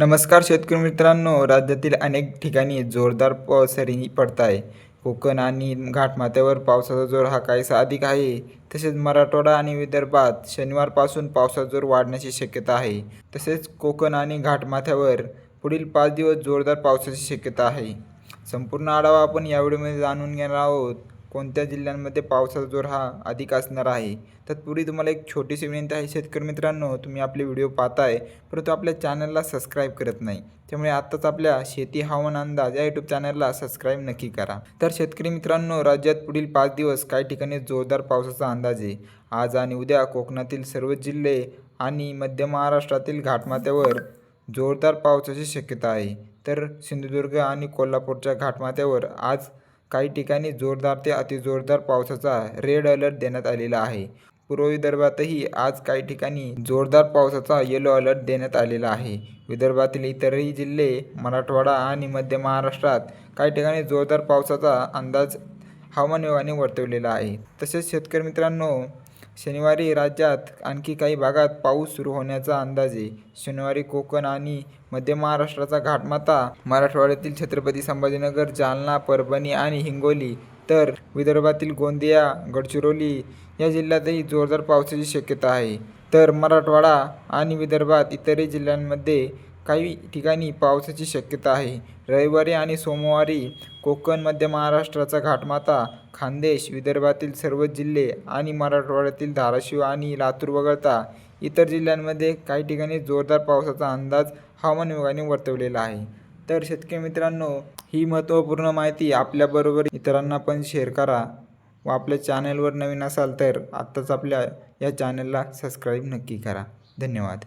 नमस्कार शेतकरी मित्रांनो. राज्यातील अनेक ठिकाणी जोरदार पावसरी पडत आहे कोकण आणि घाटमाथ्यावर पावसाचा जोर हा काहीसा अधिक आहे. तसेच मराठवाडा आणि विदर्भात शनिवारपासून पावसाचा जोर वाढण्याची शक्यता आहे. तसेच कोकण आणि घाटमाथ्यावर पुढील पाच दिवस जोरदार पावसाची शक्यता आहे. संपूर्ण आढावा आपण या व्हिडिओमध्ये जाणून घेणार आहोत. कोणत्या जिल्ह्यांमध्ये पावसाचा जोर हा अधिक असणार आहे? तत्पूर्वी तुम्हाला एक छोटीशी विनंती आहे शेतकरी मित्रांनो तुम्ही आपले व्हिडिओ पाहताय परंतु आपल्या चॅनलला सबस्क्राईब करत नाही. त्यामुळे आत्ताच आपल्या शेती हवामान अंदाज या यूट्यूब चॅनलला सबस्क्राईब नक्की करा. तर शेतकरी मित्रांनो राज्यात पुढील पाच दिवस काही ठिकाणी जोरदार पावसाचा अंदाज आहे. आज आणि उद्या कोकणातील सर्व जिल्हे आणि मध्य महाराष्ट्रातील घाटमाथ्यावर जोरदार पावसाची शक्यता आहे. तर सिंधुदुर्ग आणि कोल्हापूरच्या घाटमाथ्यावर आज काही ठिकाणी जोरदार ते अतिजोरदार पावसाचा रेड अलर्ट देण्यात आलेला आहे. पूर्व विदर्भातही आज काही ठिकाणी जोरदार पावसाचा येलो अलर्ट देण्यात आलेला आहे. विदर्भातील इतरही जिल्हे मराठवाडा आणि मध्य महाराष्ट्रात काही ठिकाणी जोरदार पावसाचा अंदाज हवामान विभागाने वर्तवलेला आहे. तसेच शेतकरी मित्रांनो शनिवारी राज्यात आणखी काही भागात पाऊस सुरू होण्याचा अंदाज आहे शनिवारी कोकण आणि मध्य महाराष्ट्राचा घाटमाता मराठवाड्यातील छत्रपती संभाजीनगर जालना परभणी आणि हिंगोली तर विदर्भातील गोंदिया गडचिरोली या जिल्ह्यातही जोरदार पावसाची शक्यता आहे. तर मराठवाडा आणि विदर्भात इतरही जिल्ह्यांमध्ये काही ठिकाणी पावसाची शक्यता आहे. रविवारी आणि सोमवारी कोकण मध्य महाराष्ट्राचा घाटमाता खानदेश विदर्भातील सर्व जिल्हे आणि मराठवाड्यातील धाराशिव आणि लातूर वगळता इतर जिल्ह्यांमध्ये काही ठिकाणी जोरदार पावसाचा अंदाज हवामान विभागाने वर्तवलेला आहे. तर शेतकरी मित्रांनो ही महत्त्वपूर्ण माहिती आपल्याबरोबर इतरांना पण शेअर करा. व आपल्या चॅनलवर नवीन असाल तर आत्ताच आपल्या या चॅनलला सबस्क्राईब नक्की करा. धन्यवाद.